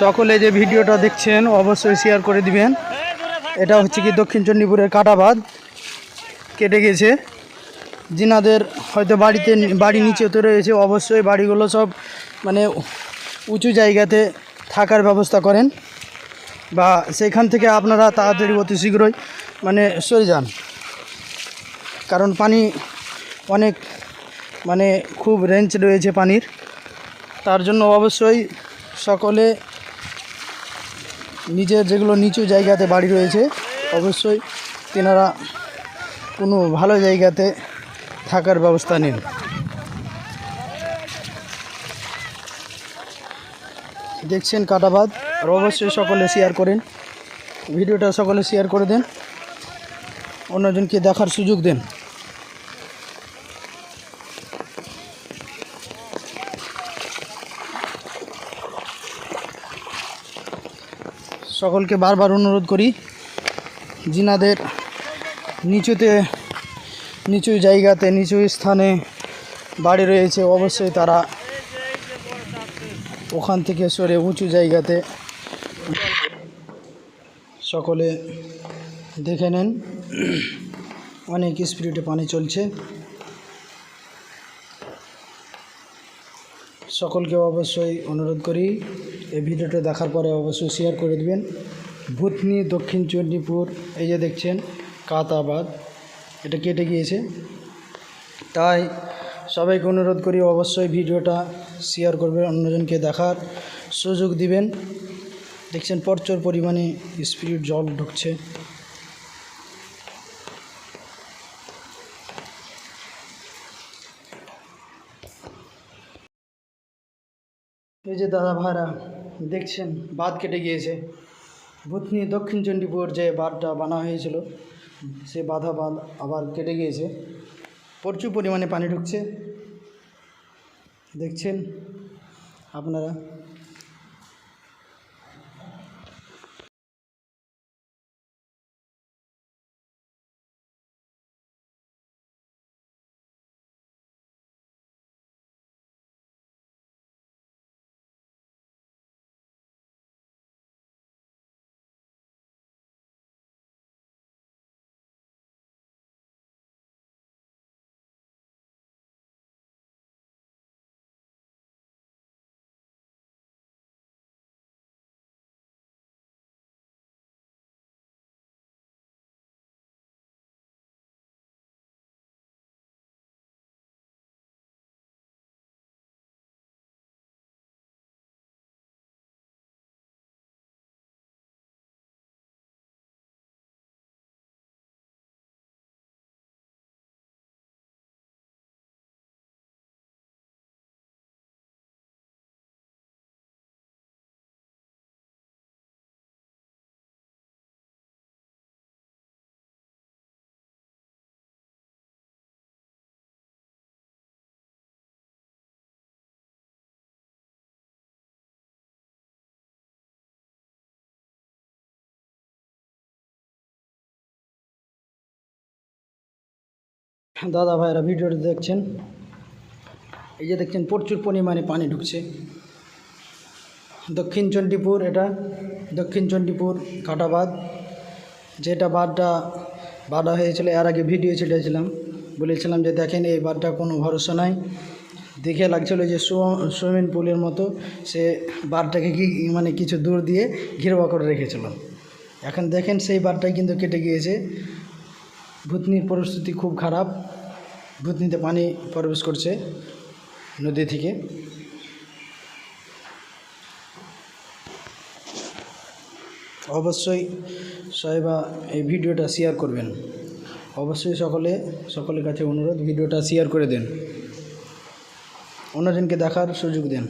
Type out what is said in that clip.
সকলে যে ভিডিওটা দেখছেন, অবশ্যই শেয়ার করে দিবেন। এটা হচ্ছে কি দক্ষিণ চণ্ডীপুরের কাটাবাদ কেটে গেছে। যিনাদের হয়তো বাড়িতে বাড়ি নিচেতে রয়েছে। অবশ্যই বাড়িগুলো সব মানে উঁচু জায়গাতে থাকার ব্যবস্থা করেন। বা সেখান থেকে আপনারা তাড়াতাড়ি অতি শীঘ্রই মানে সরে যান। কারণ পানি অনেক মানে খুব রেঞ্জ রয়েছে পানির। তার জন্য অবশ্যই সকলে নিজের যেগুলো নিচু জায়গাতে বাড়ি রয়েছে, অবশ্যই তেনারা কোনো ভালো জায়গাতে থাকার ব্যবস্থা নিন। দেখছেন কাটাবাদ, আর অবশ্যই সকলে শেয়ার করেন। ভিডিওটা সকলে শেয়ার করে দেন। অন্যজনকে দেখার সুযোগ দেন। সকলকে বারবার অনুরোধ করি যিনাদের নিচুতে, নিচু জায়গাতে, নিচু স্থানে বাড়ি রয়েছে, অবশ্যই তারা ওখান থেকে সরে উঁচু জায়গাতে সকলে দেখে নেন। অনেক স্পিডে পানি চলছে। সকলকে অবশ্যই অনুরোধ করি এই ভিডিওটা দেখার পরে অবশ্যই শেয়ার করে দেবেন। ভূতনি দক্ষিণ চণ্ডীপুর, এই যে দেখছেন, কাতাবাদ। এটা কেটে গিয়েছে। তাই সবাইকে অনুরোধ করি অবশ্যই ভিডিওটা শেয়ার করবেন, অন্যজনকে দেখার সুযোগ দিবেন। দেখছেন, প্রচুর পরিমাণে স্পিড জল ঢুকছে। এই যে দাদা ভাইরা দেখছেন, বাঁধ কেটে গিয়েছে। ভূতনি দক্ষিণ চণ্ডীপুর যে বাঁধটা বানা হয়েছিল, সে বাধা বাঁধ আবার কেটে গিয়েছে। প্রচুর পরিমাণে পানি ঢুকছে। দেখছেন আপনারা? দাদা ভাইরা ভিডিওটা দেখছেন? এই যে দেখছেন, প্রচুর পরিমাণে পানি ঢুকছে। দক্ষিণ চণ্ডীপুর এটা, দক্ষিণ চণ্ডীপুর কাটাবাদ যেটা বাঁধটা বাঁধা হয়েছিল, এর আগে ভিডিও ছেড়েছিলাম বলেছিলাম যে দেখেন, এই বাঁধটা কোনো ভরসা নাই। দেখে লাগছিল যে সুইমিং পুলের মতো সে বাঁধটাকে কি মানে কিছু দূর দিয়ে ঘিরবা করে রেখেছিল। এখন দেখেন সেই বাঁধটাই কিন্তু কেটে গিয়েছে। ভূতনির পরিস্থিতি খুব খারাপ। ভূতনিতে পানি প্রবেশ করছে নদী থেকে। অবশ্যই সাহেবা, এই ভিডিওটা শেয়ার করবেন। অবশ্যই সকলে, সকলের কাছে অনুরোধ, ভিডিওটা শেয়ার করে দেন। অন্যজনকে দেখার সুযোগ দেন।